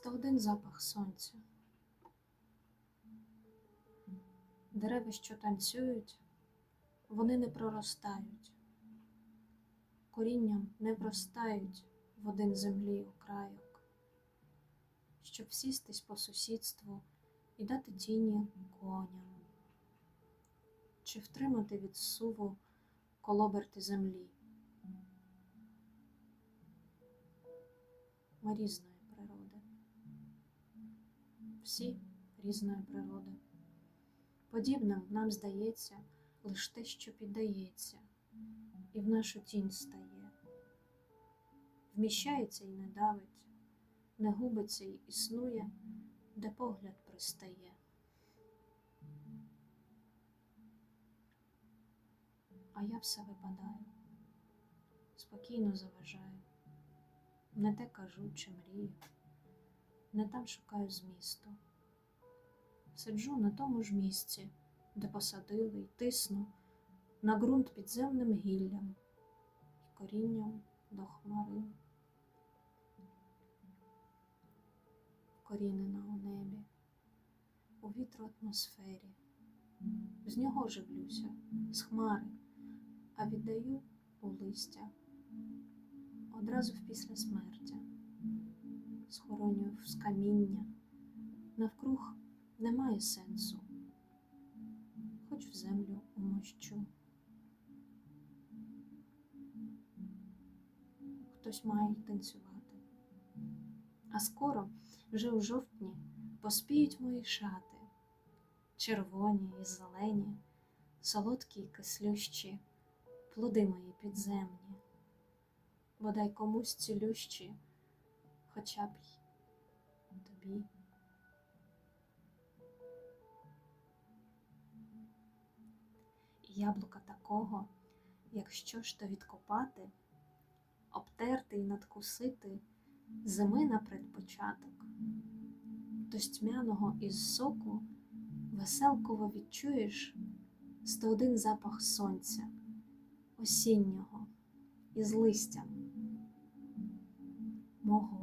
Сто один запах сонця. Дерева, що танцюють, вони не проростають, корінням не вростають в один землі окрайок, щоб сістись по сусідству і дати тіні коням, чи втримати від суву колоберти землі. Ми різної природи. Всі різної природи. Подібним нам здається лиш те, що піддається, і в нашу тінь стає, вміщається і не давить, не губиться і існує, де погляд пристає. А я все випадаю, спокійно заважаю, не те кажу чи мрію, не там шукаю змісту. Сиджу на тому ж місці, де посадили й тисну на ґрунт підземним гіллям і корінням до хмарин. Корінена у небі, у вітру атмосфері, з нього живлюся, з хмари, а віддаю у листя одразу в після смерті, схоронюю з каміння, навкруг немає сенсу, хоч в землю умощу. Хтось має танцювати. А скоро, вже у жовтні, поспіють мої шати, червоні і зелені, солодкі й кислющі, плоди мої підземні, бодай комусь цілющі, хоча б тобі. І яблука такого, якщо ж то відкопати, обтерти й надкусити зими на предпочаток, то з тьмяного із соку веселково відчуєш сто один запах сонця, осіннього із листям мого.